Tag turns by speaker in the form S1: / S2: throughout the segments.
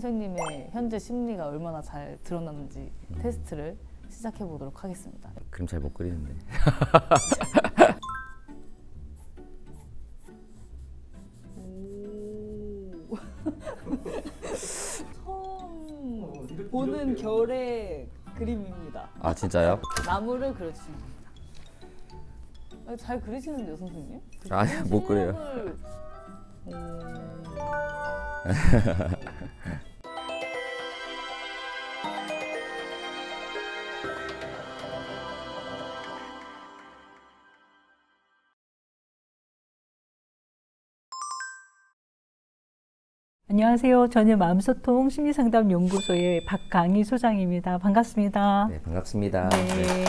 S1: 선생님의 현재 심리가 얼마나 잘 드러났는지 테스트를 시작해 보도록 하겠습니다.
S2: 그림 잘 못 그리는데.
S1: 처음 보는 결의 그림입니다.
S2: 아 진짜요?
S1: 나무를 그려주신 겁니다. 아, 잘 그리시는데요, 선생님?
S2: 아니, 못 그려요.
S1: 실력을- 음,
S3: 안녕하세요. 저는 마음소통 심리상담연구소의 박강희 소장입니다. 반갑습니다.
S2: 네 반갑습니다.
S3: 네.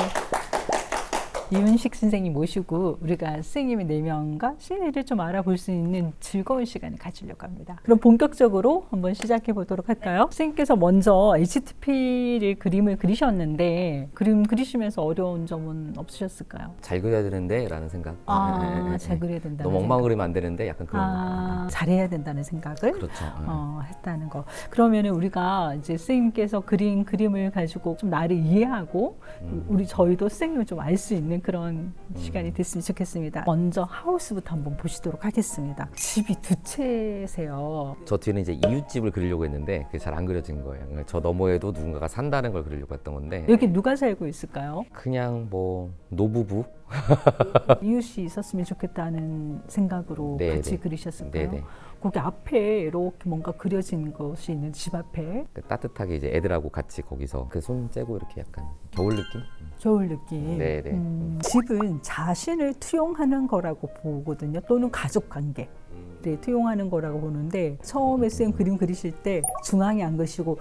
S3: 이윤식 선생님 모시고 우리가 선생님의 내면과 심리를 좀 알아볼 수 있는 즐거운 시간을 가지려고 합니다. 그럼 본격적으로 한번 시작해 보도록 할까요? 선생님께서 먼저 HTP를 그림을 그리셨는데 그림 그리시면서 어려운 점은 없으셨을까요?
S2: 잘 그려야 되는데 라는 생각. 네, 네,
S3: 아,
S2: 네,
S3: 잘
S2: 네.
S3: 그려야 된다.
S2: 너무 엉망 그리면 안 되는데 약간 그런
S3: 아, 잘해야 된다는 생각을
S2: 거. 그렇죠. 네.
S3: 어, 했다는 거. 그러면은 우리가 이제 선생님께서 그린 그림을 가지고 좀 나를 이해하고
S2: 음.
S3: 우리 저희도 선생님을 좀 알 수 있는 그런 시간이 됐으면 좋겠습니다. 먼저 하우스부터 한번 보시도록 하겠습니다. 집이 두 채세요.
S2: 저 뒤에는 이제 이웃집을 그리려고 했는데 그게 잘 안 그려진 거예요. 그러니까 저 너머에도 누군가가 산다는 걸 그리려고 했던 건데
S3: 여기 누가 살고 있을까요?
S2: 그냥 뭐 노부부.
S3: 이웃이 있었으면 좋겠다는 생각으로
S2: 네,
S3: 같이
S2: 네.
S3: 그리셨을까요?
S2: 네 네.
S3: 거기 앞에 이렇게 뭔가 그려진 것이 있는 집 앞에
S2: 그 따뜻하게 이제 애들하고 같이 거기서 그 손 째고 이렇게 약간 겨울 느낌?
S3: 겨울 느낌.
S2: 네, 네.
S3: 음, 집은 자신을 투영하는 거라고 보거든요. 또는 가족 관계. 를 투영하는 거라고 보는데 처음에 쌤 그림 그리실 때 중앙에 안 그리시고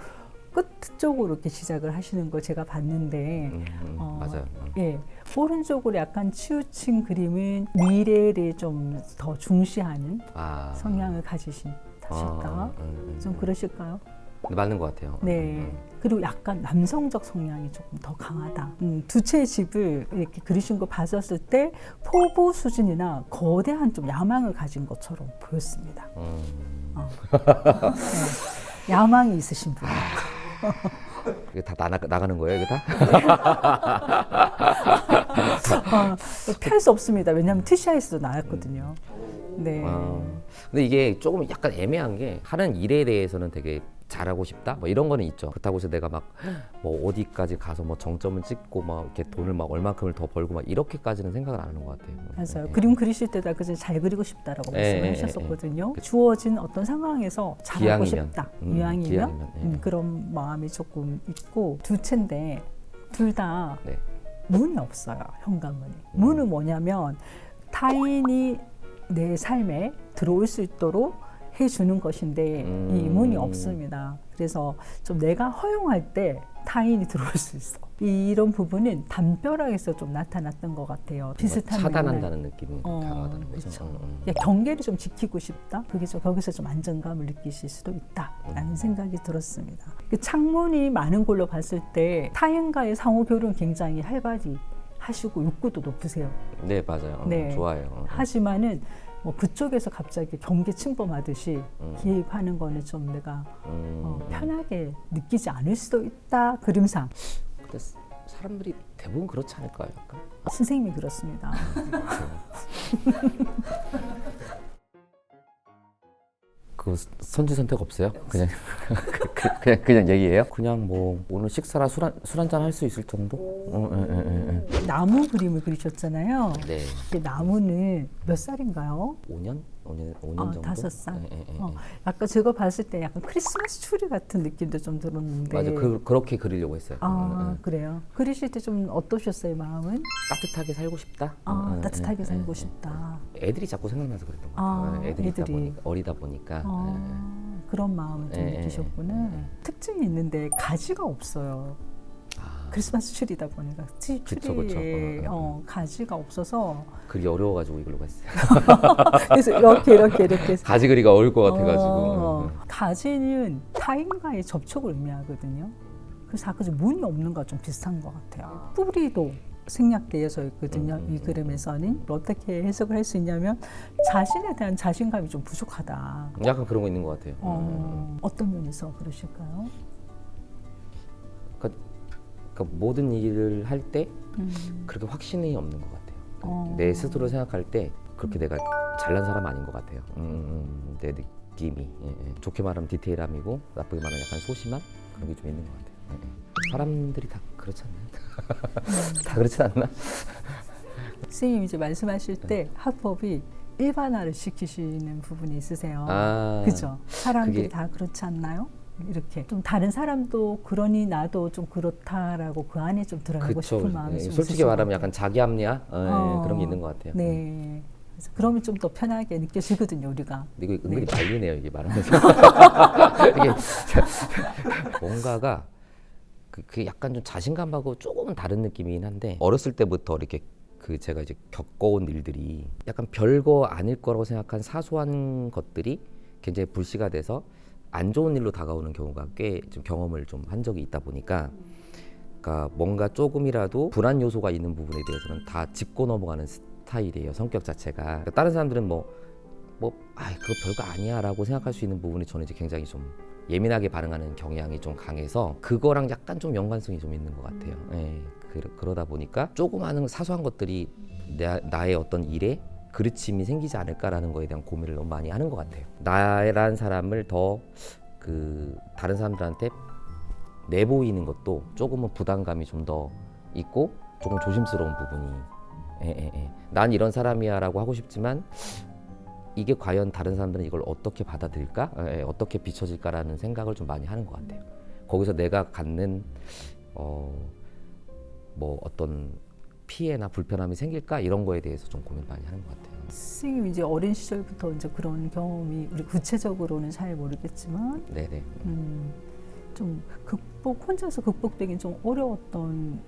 S3: 끝 쪽으로 이렇게 시작을 하시는 걸 제가 봤는데
S2: 음, 음,
S3: 어,
S2: 맞아요.
S3: 예 오른쪽으로 약간 치우친 그림은 미래를 좀 더 중시하는
S2: 아
S3: 성향을 가지신 탓일까?
S2: 아, 음, 음,
S3: 좀 그러실까요?
S2: 음. 맞는 것 같아요.
S3: 네.
S2: 음,
S3: 그리고 약간 남성적 성향이 조금 더 강하다. 음, 두 채의 집을 이렇게 그리신 거 봤었을 때 포부 수준이나 거대한 좀 야망을 가진 것처럼 보였습니다.
S2: 음.
S3: 어. 네. 야망이 있으신 분.
S2: 이게 다 나가, 나가는 거예요, 이게 다?
S3: 어, 피할 수 없습니다. 왜냐하면 티샤에서도 나왔거든요. 네.
S2: 아, 근데 이게 조금 약간 애매한 게 하는 일에 대해서는 되게 잘하고 싶다 뭐 이런 거는 있죠 그렇다고 해서 내가 막 뭐 어디까지 가서 뭐 정점을 찍고 막 이렇게 돈을 막 얼마큼을 더 벌고 막 이렇게까지는 생각을 안 하는 것 같아요
S3: 맞아요.
S2: 네.
S3: 그림 그리실 아까 전에 잘 그리고 싶다라고
S2: 예, 예,
S3: 말씀하셨었거든요. 주어진 어떤 상황에서 잘하고
S2: 기왕이면.
S3: 싶다.
S2: 음,
S3: 이왕이면
S2: 기왕이면, 예.
S3: 음, 그런 마음이 조금 있고 두 채인데 둘다
S2: 네.
S3: 문이 없어요. 현관문이. 문은 뭐냐면 타인이 내 삶에 들어올 수 있도록 해주는 것인데 이
S2: 음.
S3: 문이 없습니다. 그래서 좀 내가 허용할 때 타인이 들어올 수 있어. 이런 부분은 담벼락에서 좀 나타났던 것 같아요. 비슷한
S2: 뭐
S3: 맥락.
S2: 차단한다는 느낌이
S3: 어,
S2: 강하다는 거죠. 음,
S3: 경계를 좀 지키고 싶다. 그게 좀 거기서 좀 안정감을 느끼실 수도 있다라는
S2: 음.
S3: 생각이 들었습니다. 그 창문이 많은 걸로 봤을 때 타인과의 상호 교류는 굉장히 활발히 하시고 욕구도 높으세요.
S2: 네 맞아요 어,
S3: 네.
S2: 좋아요.
S3: 하지만은 뭐 그쪽에서 갑자기 경계 침범하듯이
S2: 음.
S3: 개입하는 거는 좀 내가
S2: 음,
S3: 어,
S2: 음.
S3: 편하게 느끼지 않을 수도 있다. 그림상
S2: 근데 사- 사람들이 대부분 그렇지 않을까요 약간?
S3: 선생님이 그렇습니다.
S2: 그 선지 선택 없어요? 그냥 그, 그, 냥 그냥 얘기해요? 그냥 뭐 오늘 식사라 술한술 한잔 할 수 있을 정도? 어, 예, 예, 예,
S3: 나무 그림을 그리셨잖아요.
S2: 예. 네.
S3: 이 나무는 몇 살인가요?
S2: 5년? 5년 5년
S3: 아,
S2: 정도?
S3: 다섯 살.
S2: 예, 예, 예,
S3: 어,
S2: 예.
S3: 아까 제가 봤을 때 약간 크리스마스 추리 같은 느낌도 좀 들었는데.
S2: 맞아 그, 그렇게 그리려고 했어요.
S3: 아
S2: 응, 응.
S3: 그래요. 그리실 때 좀 어떠셨어요 마음은?
S2: 따뜻하게 살고 싶다.
S3: 아
S2: 응, 응,
S3: 따뜻하게
S2: 응,
S3: 살고
S2: 응,
S3: 싶다.
S2: 응. 애들이 자꾸 생각나서 그랬던 것
S3: 아,
S2: 같아요. 애들이, 있다
S3: 애들이.
S2: 보니까 어리다 보니까. 예, 예.
S3: 아, 그런 마음을 좀
S2: 예, 예,
S3: 느끼셨구나.
S2: 예,
S3: 특징이 있는데 가지가 없어요.
S2: 아,
S3: 크리스마스 추리다 보니까 트-
S2: 그쵸, 그쵸. 어, 어,
S3: 어, 가지가 없어서
S2: 그리 어려워가지고 이걸로 했어요.
S3: 그래서 이렇게 이렇게 이렇게 해서
S2: 가지 그리가 어려울 것 같아가지고.
S3: 어,
S2: 응, 응.
S3: 가지는 타인과의 접촉을 의미하거든요. 그래서 아까 좀 문이 없는 거랑 좀 비슷한 것 같아요. 뿌리도 생략되어져 있거든요.
S2: 음, 음,
S3: 이 그림에서는 어떻게 해석을 할 수 있냐면 자신에 대한 자신감이 좀 부족하다.
S2: 약간 그런 거 있는 것 같아요.
S3: 어, 어떤 면에서 그러실까요?
S2: 그러니까, 그러니까 모든 일을 할 때
S3: 음.
S2: 그렇게 확신이 없는 것 같아요.
S3: 어.
S2: 내 스스로 생각할 때 그렇게 내가 잘난 사람 아닌 것 같아요. 음, 음, 내 느낌이 예, 예. 좋게 말하면 디테일함이고 나쁘게 말하면 약간 소심함 그런 게 좀 있는 것 같아요. 예, 예. 사람들이 다 그렇지 않나요? 다 그렇지 않나?
S3: 선생님 이제 말씀하실 때 합법이 일반화를 시키시는 부분이 있으세요.
S2: 아,
S3: 그죠? 사람들이
S2: 그게-
S3: 다 그렇지 않나요? 이렇게 좀 다른 사람도 그러니 나도 좀 그렇다라고 그 안에 좀 들어가고
S2: 그쵸.
S3: 싶은 마음이
S2: 예,
S3: 좀
S2: 솔직히 말하면. 약간 자기 합리화 어, 예,
S3: 어.
S2: 그런 게 있는 것 같아요.
S3: 네. 그래서 그러면 좀 더 편하게 느껴지거든요, 우리가.
S2: 이거 은근히 말리네요 이게 말하면서 이게 뭔가가 그, 그 약간 좀 자신감하고 조금은 다른 느낌이긴 한데 어렸을 때부터 이렇게 그 제가 이제 겪어온 일들이 약간 별거 아닐 거라고 생각한 사소한 것들이 굉장히 불씨가 돼서 안 좋은 일로 다가오는 경우가 꽤 좀 경험을 좀 한 적이 있다 보니까 그러니까 뭔가 조금이라도 불안 요소가 있는 부분에 대해서는 다 짚고 넘어가는 스타일이에요 성격 자체가 그러니까 다른 사람들은 뭐 뭐, 아, 그거 별거 아니야 라고 생각할 수 있는 부분이 저는 이제 굉장히 좀 예민하게 반응하는 경향이 좀 강해서 그거랑 약간 좀 연관성이 좀 있는 것 같아요. 예, 그, 그러다 보니까 조그마한 사소한 것들이 나, 나의 어떤 일에 그르침이 생기지 않을까라는 거에 대한 고민을 너무 많이 하는 것 같아요. 나란 사람을 더 그 다른 사람들한테 내보이는 것도 조금은 부담감이 좀 더 있고 조금 조심스러운 부분이 예, 예, 예. 난 이런 사람이야라고 하고 싶지만 이게 과연 다른 사람들은 이걸 어떻게 받아들일까, 예, 어떻게 비춰질까라는 생각을 좀 많이 하는 것 같아요. 거기서 내가 갖는 어, 뭐 어떤 피해나 불편함이 생길까 이런 거에 대해서 좀 고민 많이 하는 것 같아요.
S3: 선생님 이제 어린 시절부터 이제 그런 경험이 우리 구체적으로는 잘 모르겠지만
S2: 네네.
S3: 음, 좀 극복 혼자서 극복되긴 좀 어려웠던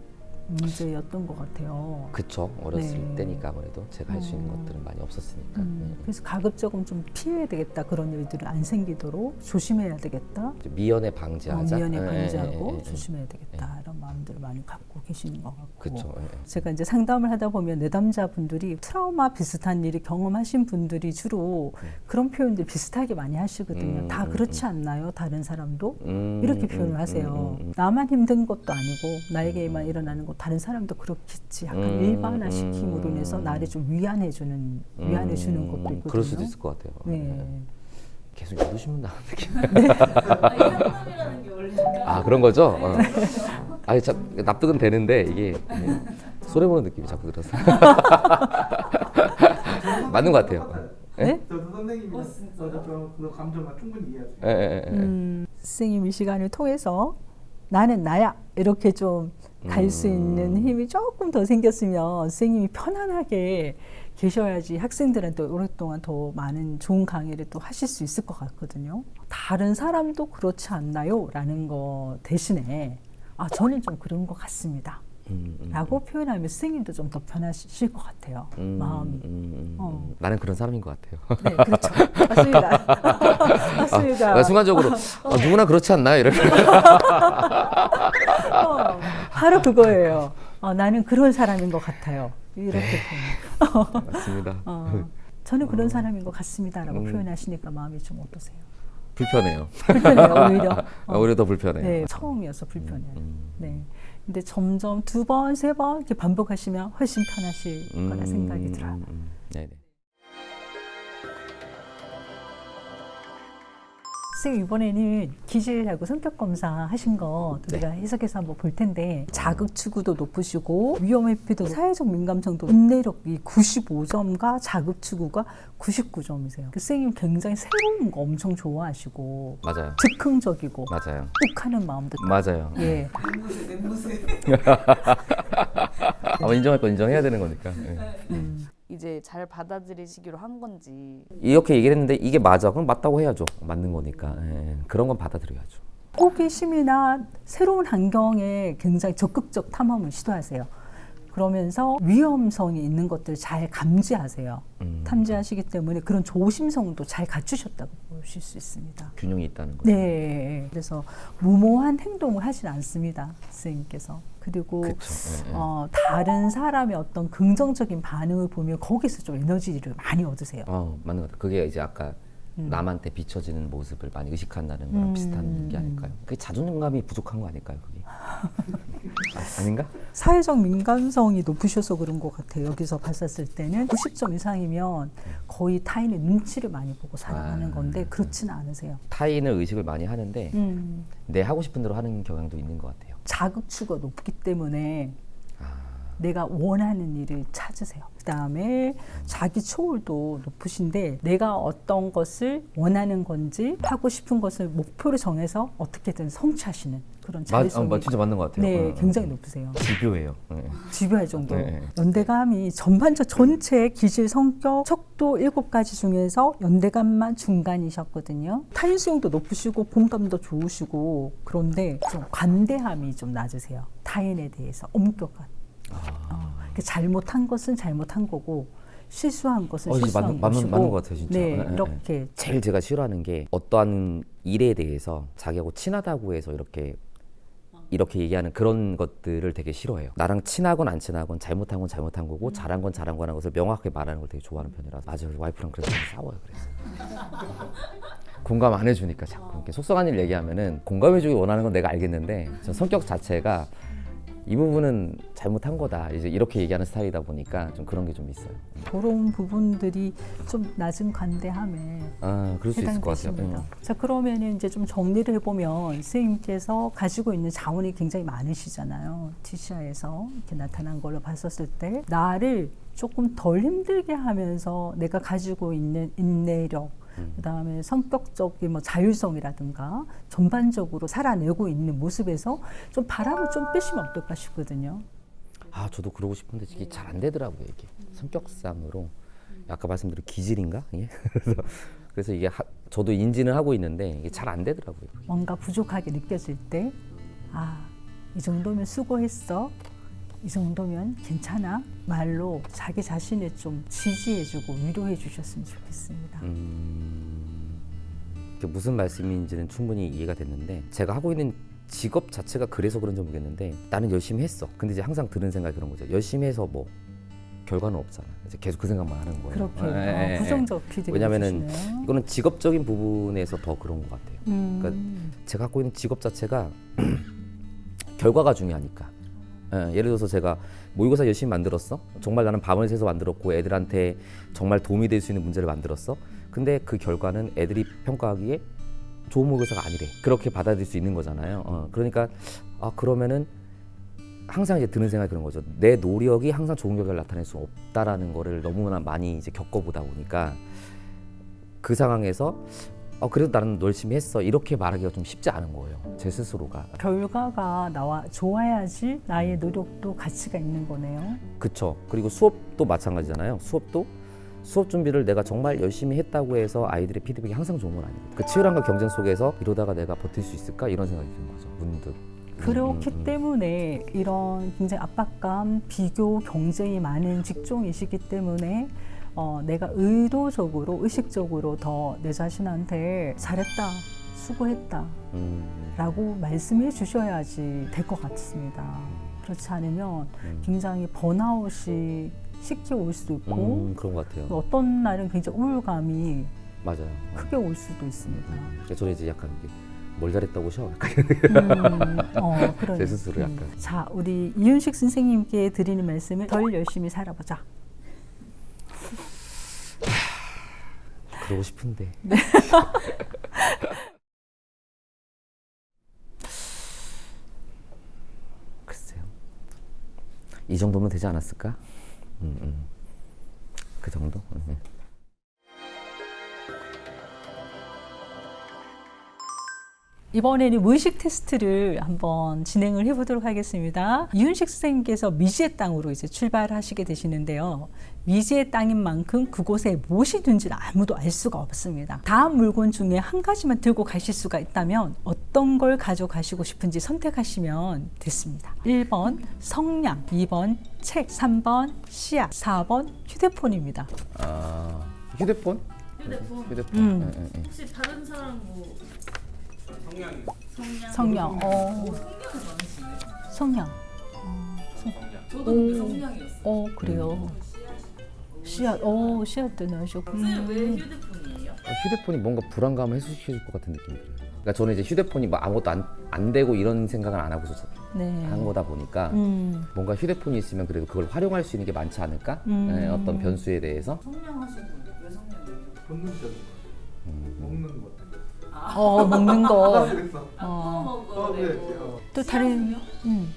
S3: 문제였던 것 같아요.
S2: 그쵸. 어렸을
S3: 네.
S2: 때니까 아무래도 제가 할 수 있는
S3: 음.
S2: 것들은 많이 없었으니까.
S3: 음,
S2: 네.
S3: 그래서 가급적이면 좀 피해야 되겠다 그런 일들을 안 생기도록 조심해야 되겠다.
S2: 이제 미연에
S3: 어,
S2: 방지하자.
S3: 미연에
S2: 예, 예,
S3: 방지하고
S2: 예, 예, 예.
S3: 조심해야 되겠다 이런 마음들을 많이 갖고 계시는 것 같고.
S2: 그쵸. 예, 예.
S3: 제가 이제 상담을 하다 보면 내담자분들이 트라우마 비슷한 일이 경험하신 분들이 주로 그런 표현들 비슷하게 많이 하시거든요.
S2: 음,
S3: 다
S2: 음,
S3: 그렇지 않나요? 다른 사람도?
S2: 음,
S3: 이렇게
S2: 음,
S3: 표현을
S2: 음,
S3: 하세요.
S2: 음, 음,
S3: 나만 힘든 것도 아니고 나에게만 일어나는 거 다른 사람도 그렇겠지. 약간
S2: 음,
S3: 일반화시킴으로
S2: 음.
S3: 인해서 나를 좀 위안해주는 위안해주는
S2: 음,
S3: 것도 있거든요.
S2: 그럴 수도 있을 것 같아요. 예.
S3: 네.
S2: 계속 유도신문 나는 느낌.
S1: 아,
S2: 아 그런 거죠? 어. 아니 참 납득은 되는데 이게 예, 손해 보는 느낌이 자꾸 들어서 맞는 것 같아요. 예?
S3: 네?
S4: 저도 선생님이랑 저저 그 감정과 충분히 이해하죠.
S2: 예, 예, 예, 예.
S3: 음, 선생님 이 시간을 통해서 나는 나야 이렇게 좀 갈 수 있는
S2: 음.
S3: 힘이 조금 더 생겼으면 선생님이 편안하게 계셔야지 학생들한테 오랫동안 더 많은 좋은 강의를 또 하실 수 있을 것 같거든요. 다른 사람도 그렇지 않나요? 라는 거 대신에 아 저는 좀 그런 것 같습니다. 라고 표현하면 선생님도 좀더 편하실 것 같아요.
S2: 음,
S3: 마음이.
S2: 음, 음,
S3: 어.
S2: 음. 나는 그런 사람인 것 같아요.
S3: 네, 그렇죠. 맞습니다. 맞습니다.
S2: 아, 순간적으로 아, 누구나 그렇지 않나요? 이렇게.
S3: 어, 바로 그거예요. 어, 나는 그런 사람인 것 같아요. 이렇게
S2: 네.
S3: 표현.
S2: 맞습니다.
S3: 어, 저는 그런 사람인 것 같습니다라고
S2: 음.
S3: 표현하시니까 마음이 좀 어떠세요?
S2: 불편해요.
S3: 불편해요, 오히려. 어,
S2: 오히려 더 불편해요.
S3: 네, 처음이어서 불편해요.
S2: 음,
S3: 네. 근데 점점 두 번, 세 번 이렇게 반복하시면 훨씬 편하실 거라
S2: 음,
S3: 생각이
S2: 음,
S3: 들어요.
S2: 음, 음. 네네.
S3: 선생님 이번에는 기질하고 성격 검사 하신 거
S2: 네.
S3: 우리가 해석해서 한번 볼 텐데 자극 추구도 높으시고 위험 회피도 사회적 민감성도 인내력이 95점과 자극 추구가 99점이세요. 그 선생님 굉장히 새로운 거 엄청 좋아하시고
S2: 맞아요.
S3: 즉흥적이고
S2: 맞아요.
S3: 욱하는 마음도
S2: 맞아요.
S3: 예.
S2: 아마 인정할 건 인정해야 되는 거니까. 예.
S3: 음.
S1: 이제 잘 받아들이시기로 한 건지
S2: 이렇게 얘기를 했는데 이게 맞아. 그럼 맞다고 해야죠. 맞는 거니까. 예. 그런 건 받아들여야죠.
S3: 호기심이나 새로운 환경에 굉장히 적극적 탐험을 시도하세요. 그러면서 위험성이 있는 것들을 잘 감지하세요.
S2: 음,
S3: 탐지하시기 때문에 그런 조심성도 잘 갖추셨다고 보실 수 있습니다.
S2: 균형이 있다는 거죠.
S3: 네. 그래서 무모한 행동을 하진 않습니다. 선생님께서. 그리고
S2: 그쵸. 예, 예.
S3: 어, 다른 사람의 어떤 긍정적인 반응을 보면 거기서 좀 에너지를 많이 얻으세요.
S2: 어, 맞는 것 같아요. 그게 이제 아까
S3: 음.
S2: 남한테 비춰지는 모습을 많이 의식한다는 거랑
S3: 음.
S2: 비슷한 게 아닐까요? 그게 자존감이 부족한 거 아닐까요? 그게 아, 아닌가?
S3: 사회적 민감성이 높으셔서 그런 것 같아요. 여기서 봤었을 때는 90점 이상이면 거의 타인의 눈치를 많이 보고 살아가는
S2: 아.
S3: 건데 그렇지는 않으세요.
S2: 타인을 의식을 많이 하는데
S3: 음.
S2: 내 하고 싶은 대로 하는 경향도 있는 것 같아요.
S3: 자극추가 높기 때문에
S2: 아,
S3: 내가 원하는 일을 찾으세요. 그 다음에 자기 초월도 높으신데 내가 어떤 것을 원하는 건지 하고 싶은 것을 목표로 정해서 어떻게든 성취하시는 그런
S2: 맞,
S3: 자율성이
S2: 어, 맞- 진짜 맞는 것 같아요.
S3: 네,
S2: 어,
S3: 굉장히
S2: 어.
S3: 높으세요.
S2: 집요해요. 예.
S3: 집요할 정도.
S2: 네.
S3: 연대감이 전반적 전체 기질 성격 척도 일곱 가지 중에서 연대감만 중간이셨거든요. 타인 수용도 높으시고 공감도 좋으시고 그런데 좀 관대함이 좀 낮으세요. 타인에 대해서 엄격한. 어, 그 잘못한 것은 잘못한 거고 실수한 것은
S2: 어,
S3: 실수한
S2: 맞는- 맞는-
S3: 것이고
S2: 맞는 것 같아요, 진짜.
S3: 네,
S2: 예.
S3: 이렇게
S2: 제일 제가 싫어하는 게 어떠한 일에 대해서 자기하고 친하다고 해서 이렇게 이렇게 얘기하는 그런 것들을 되게 싫어해요. 나랑 친하건 안 친하건 잘못한 건 잘못한 거고 잘한 건 잘한 거라는 것을 명확하게 말하는 걸 되게 좋아하는 편이라서 맞아요. 와이프랑 그래서 싸워요. 그래서 공감 안 해주니까 자꾸 이렇게 속상한 일 얘기하면은 공감해주기 원하는 건 내가 알겠는데 전 성격 자체가 이 부분은 잘못한 거다. 이제 이렇게 얘기하는 스타일이다 보니까 좀 그런 게 좀 있어요.
S3: 그런 부분들이 좀 낮은 관대함에
S2: 아, 그럴 수 있을 것 같아요. 응.
S3: 자 그러면 이제 좀 정리를 해보면 선생님께서 가지고 있는 자원이 굉장히 많으시잖아요. 티샤에서 이렇게 나타난 걸로 봤었을 때 나를 조금 덜 힘들게 하면서 내가 가지고 있는 인내력 그다음에 성격적인 뭐 자율성이라든가 전반적으로 살아내고 있는 모습에서 좀 바람을 좀 빼시면 어떨까 싶거든요.
S2: 아 저도 그러고 싶은데 이게 잘 안 되더라고요 이게. 성격상으로. 아까 말씀드린 기질인가? 그래서 그래서 이게 하, 저도 인지는 하고 있는데 이게 잘 안 되더라고요.
S3: 뭔가 부족하게 느껴질 때, 아, 이 정도면 수고했어. 이 정도면 괜찮아. 말로 자기 자신을 좀 지지해주고 위로해 주셨으면 좋겠습니다.
S2: 음, 이게 무슨 말씀인지는 충분히 이해가 됐는데 제가 하고 있는 직업 자체가 그래서 그런지 모르겠는데 나는 열심히 했어. 근데 이제 항상 드는 생각이 그런 거죠. 열심히 해서 뭐 결과는 없잖아. 이제 계속 그 생각만 하는 거예요.
S3: 그렇게
S2: 예, 예.
S3: 부정적 피드백
S2: 왜냐면은
S3: 주시네요.
S2: 이거는 직업적인 부분에서 더 그런 것 같아요.
S3: 음,
S2: 그러니까 제가 갖고 있는 직업 자체가 결과가 중요하니까. 예, 예를 들어서 제가 모의고사 열심히 만들었어. 정말 나는 밤을 새서 만들었고 애들한테 정말 도움이 될 수 있는 문제를 만들었어. 근데 그 결과는 애들이 평가하기에 좋은 모의고사가 아니래. 그렇게 받아들일 수 있는 거잖아요. 어, 그러니까 아 그러면은 항상 이제 드는 생각이 그런 거죠. 내 노력이 항상 좋은 결과를 나타낼 수 없다라는 거를 너무나 많이 이제 겪어보다 보니까 그 상황에서 어, 그래도 나는 열심히 했어 이렇게 말하기가 좀 쉽지 않은 거예요. 제 스스로가.
S3: 결과가 나와 좋아야지 나의 노력도 가치가 있는 거네요.
S2: 그쵸. 그리고 수업도 마찬가지잖아요. 수업도 수업 준비를 내가 정말 열심히 했다고 해서 아이들의 피드백이 항상 좋은 건 아니고 그 치열함과 경쟁 속에서 이러다가 내가 버틸 수 있을까 이런 생각이 드는 거죠. 문득.
S3: 그렇기
S2: 음, 음, 음.
S3: 때문에 이런 굉장히 압박감, 비교, 경쟁이 많은 직종이시기 때문에 어, 내가 의도적으로, 의식적으로 더 내 자신한테 잘했다, 수고했다,
S2: 음,
S3: 라고 말씀해 주셔야지 될 것 같습니다. 그렇지 않으면
S2: 음.
S3: 굉장히 번아웃이 쉽게 올 수도 있고,
S2: 음, 그런 것 같아요.
S3: 어떤 날은 굉장히 우울감이
S2: 맞아요. 어.
S3: 크게 올 수도 있습니다.
S2: 그러니까 저는 이제 약간 이게 뭘 잘했다고 셔.
S3: 음, 어, 그러네.
S2: 제 스스로 약간.
S3: 음. 자, 우리 이윤식 선생님께 드리는 말씀을 덜 열심히 살아보자.
S2: 그러고 싶은데. 글쎄요. 이 정도면 되지 않았을까? 음, 음. 그 정도? 음.
S3: 이번에는 무의식 테스트를 한번 진행을 해보도록 하겠습니다. 이윤식 선생님께서 미지의 땅으로 이제 출발하시게 되시는데요. 미지의 땅인 만큼 그곳에 무엇이 있는지를 아무도 알 수가 없습니다. 다음 물건 중에 한 가지만 들고 가실 수가 있다면 어떤 걸 가져가시고 싶은지 선택하시면 됐습니다. 1번 성냥, 2번 책, 3번 씨앗, 4번 휴대폰입니다.
S2: 아, 휴대폰?
S1: 휴대폰.
S2: 휴대폰.
S3: 음.
S2: 예, 예, 예.
S1: 혹시 다른 사람 뭐 성냥
S3: 성냥, 어.
S1: 성냥. 저도 근데 성냥이었어요.
S3: 어 그래요. 씨앗, 어 씨앗도.
S1: 선생님 왜 휴대폰이에요?
S2: 휴대폰이 뭔가 불안감을 해소시켜줄 것 같은 느낌이 들어요. 그러니까 저는 이제 휴대폰이 뭐 아무것도 안, 안 되고 이런 생각을 안 하고서
S3: 네.
S2: 한 거다 보니까
S3: 음,
S2: 뭔가 휴대폰이 있으면 그래도 그걸 활용할 수 있는 게 많지 않을까?
S3: 음.
S2: 네, 어떤 변수에 대해서
S1: 성냥 하신 분들 왜 성냥이에요?
S4: 본능적인 거. 먹는 것 같아요.
S3: 어 먹는 거. 어,
S1: 먹어.
S4: 어, 네. 어.
S3: 또 다른. 음.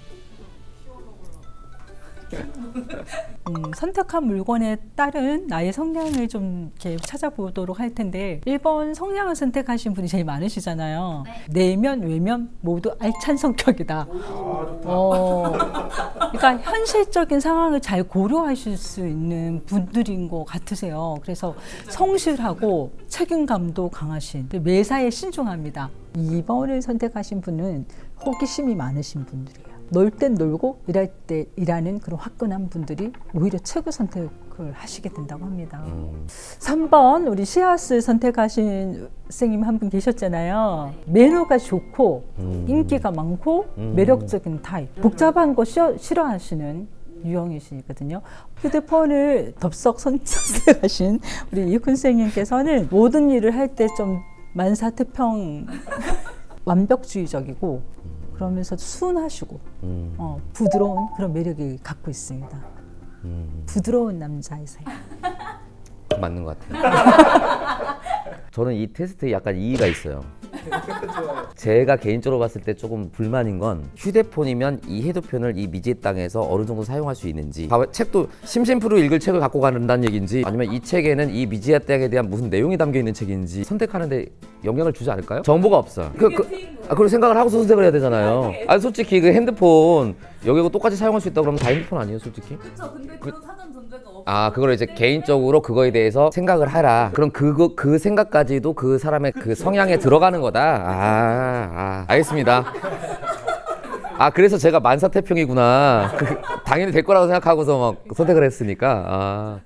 S3: 음, 선택한 물건에 따른 나의 성향을 좀 이렇게 찾아보도록 할 텐데 1번 성향을 선택하신 분이 제일 많으시잖아요. 내면 외면 모두 알찬 성격이다.
S4: 아.
S3: 어, 그러니까 현실적인 상황을 잘 고려하실 수 있는 분들인 것 같으세요. 그래서 성실하고 책임감도 강하신 매사에 신중합니다. 2번을 선택하신 분은 호기심이 많으신 분들이에요. 놀 땐 놀고 일할 때 일하는 그런 화끈한 분들이 오히려 최고 선택을 하시게 된다고 합니다.
S2: 음,
S3: 3번 우리 씨앗을 선택하신 선생님 한 분 계셨잖아요. 매너가 좋고
S2: 음.
S3: 인기가 많고
S2: 음.
S3: 매력적인 타입. 복잡한 거 싫어, 싫어하시는 유형이시거든요. 휴대폰을 덥석 선- 선택하신 우리 이훈 선생님께서는 모든 일을 할 때 좀 만사태평 완벽주의적이고 그러면서 순하시고
S2: 음,
S3: 어, 부드러운 그런 매력이 갖고 있습니다.
S2: 음,
S3: 부드러운 남자이세요.
S2: 맞는 것 같아요. 저는 이 테스트에 약간 이의가 있어요. 제가 개인적으로 봤을 때 조금 불만인 건 휴대폰이면 이 해도편을 이 미지의 땅에서 어느 정도 사용할 수 있는지 봐- 책도 심심풀을 읽을 책을 갖고 간다는 얘기인지 아니면 이 책에는 이 미지의 땅에 대한 무슨 내용이 담겨 있는 책인지 선택하는데 영향을 주지 않을까요? 정보가 없어. 그, 그, 아, 그걸 생각을 하고서 선택을 해야 되잖아요. 아 솔직히 그 핸드폰 여기고 똑같이 사용할 수 있다고 그러면 다 핸드폰 아니에요 솔직히?
S1: 그쵸. 근데 그런 사전.
S2: 아, 그걸 이제 개인적으로 그거에 대해서 생각을 하라. 그럼 그거 그 생각까지도 그 사람의 그 성향에 들어가는 거다. 아, 아 알겠습니다. 아, 그래서 제가 만사태평이구나. 그, 당연히 될 거라고 생각하고서 막 선택을 했으니까. 아.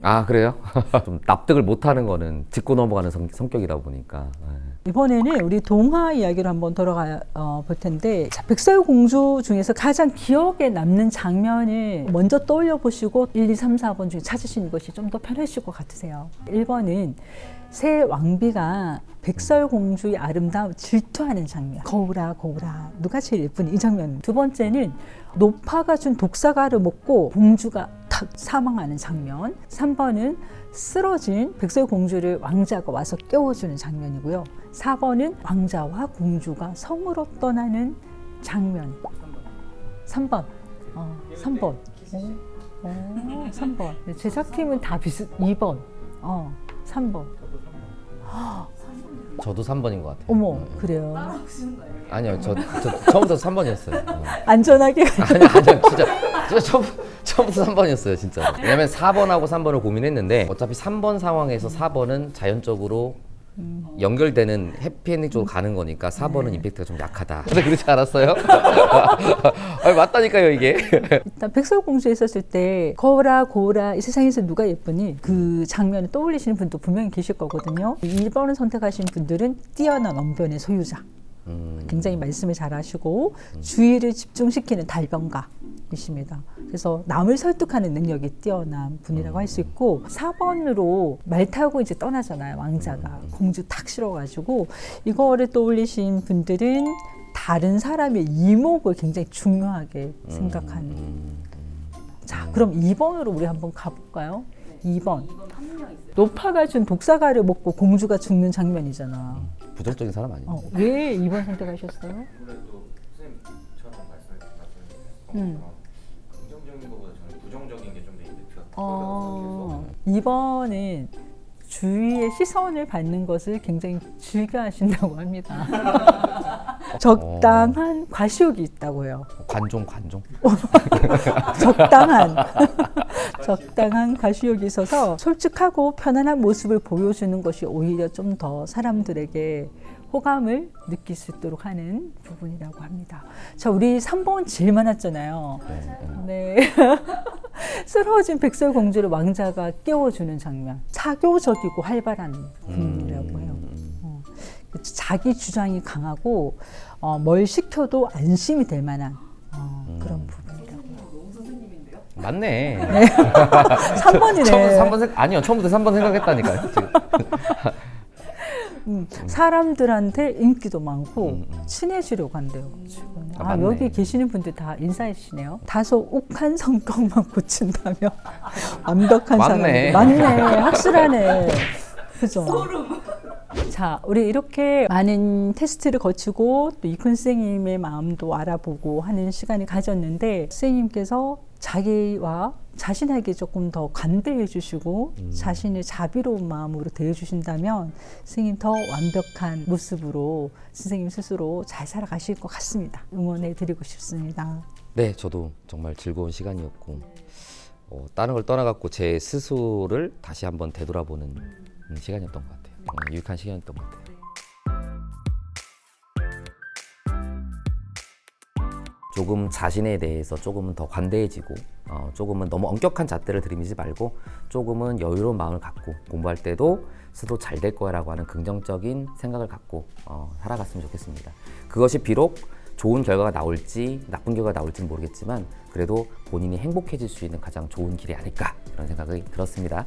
S2: 아, 그래요? 좀 납득을 못 하는 거는 짚고 넘어가는 성, 성격이다 보니까. 아.
S3: 이번에는 우리 동화 이야기로 한번 돌아가 어, 볼 텐데 자, 백설 공주 중에서 가장 기억에 남는 장면을 먼저 떠올려 보시고 1, 2, 3, 4번 중에 찾으시는 것이 좀 더 편하실 것 같으세요. 1번은 새 왕비가 백설 공주의 아름다움 질투하는 장면. 거울아 거울아 누가 제일 예쁘니 이 장면. 두 번째는 노파가 준 독사과를 먹고 공주가 탁 사망하는 장면. 3번은 쓰러진 백설 공주를 왕자가 와서 깨워주는 장면이고요. 4번은 왕자와 공주가 성으로 떠나는 장면. 3번. 어, 3번. 오, 오, 3번. 네, 제작팀은 다 비슷. 2번. 어, 3번.
S2: 저도 3번인 것 같아요.
S3: 어머, 그래요.
S1: 거 아니에요?
S2: 아니요, 저, 저 처음부터 3번이었어요.
S3: 안전하게.
S2: 아니 아니요 진짜 진짜 처음, 처음부터 3번이었어요 진짜 왜냐면 4번하고 3번을 고민했는데 어차피 3번 상황에서 4번은 자연적으로 연결되는 해피엔딩 쪽으로 가는 거니까 4번은 임팩트가 좀 약하다. 근데 그렇지 않았어요? 아니, 맞다니까요 이게.
S3: 일단 백설공주 있었을 때 거울아 거울아 이 세상에서 누가 예쁘니? 그 장면을 떠올리시는 분도 분명히 계실 거거든요. 1번을 선택하신 분들은 뛰어난 언변의 소유자.
S2: 음,
S3: 굉장히 말씀을 잘하시고 주의를 집중시키는 달변가 이십니다. 그래서 남을 설득하는 능력이 뛰어난 분이라고 할 수 있고 4번으로 말 타고 이제 떠나잖아요. 왕자가 공주 탁 실어가지고 이거를 떠올리신 분들은 다른 사람의 이목을 굉장히 중요하게 생각하는. 자, 그럼 2번으로 우리 한번 가볼까요? 2번. 노파가 준 독사과를 먹고 공주가 죽는 장면이잖아.
S2: 부정적인 사람 아니에요
S3: 어, 왜 2번 선택하셨어요?
S5: 아무래도 선생님처럼 말씀하신
S3: 음.
S5: 것처럼
S3: 어, 2번은 주위의 시선을 받는 것을 굉장히 즐겨 하신다고 합니다. 적당한 과시욕이 있다고 해요.
S2: 관종 관종
S3: 적당한 적당한 과시욕이 있어서 솔직하고 편안한 모습을 보여주는 것이 오히려 좀 더 사람들에게 호감을 느낄 수 있도록 하는 부분이라고 합니다. 자, 우리 3번 제일 많았잖아요. 네. 쓰러진 백설공주를 왕자가 깨워주는 장면. 사교적이고 활발한 분이라고 해요. 어, 자기 주장이 강하고 어, 뭘 시켜도 안심이 될 만한 어, 그런 분.
S2: 맞네.
S3: 3번이네.
S2: 처음부터 3번 생 아니요 처음부터 3번 생각했다니까요. 지금.
S3: 음, 사람들한테 인기도 많고
S2: 음, 음.
S3: 친해지려고 한대요. 지금.
S2: 아,
S3: 아,
S2: 맞네.
S3: 여기 계시는 분들 다 인사이시네요. 다소 욱한 성격만 고친다면 완벽한
S2: 맞네.
S3: 사람. 맞네. 확실하네. 그죠? 자, 우리 이렇게 많은 테스트를 거치고 또 이큰 선생님의 마음도 알아보고 하는 시간을 가졌는데 선생님께서 자기와 자신에게 조금 더 관대해 주시고 자신의 자비로운 마음으로 대해 주신다면 선생님 더 완벽한 모습으로 선생님 스스로 잘 살아가실 것 같습니다. 응원해 드리고 싶습니다.
S2: 네, 저도 정말 즐거운 시간이었고 어, 다른 걸 떠나갖고 제 스스로를 다시 한번 되돌아보는 음, 시간이었던 것 같아요. 어, 유익한 시간이었던 것 같아요. 조금 자신에 대해서 조금은 더 관대해지고 어, 조금은 너무 엄격한 잣대를 들이미지 말고 조금은 여유로운 마음을 갖고 공부할 때도 스스로 잘 될 거야라고 하는 긍정적인 생각을 갖고 어, 살아갔으면 좋겠습니다. 그것이 비록 좋은 결과가 나올지 나쁜 결과가 나올지는 모르겠지만 그래도 본인이 행복해질 수 있는 가장 좋은 길이 아닐까 그런 생각이 들었습니다.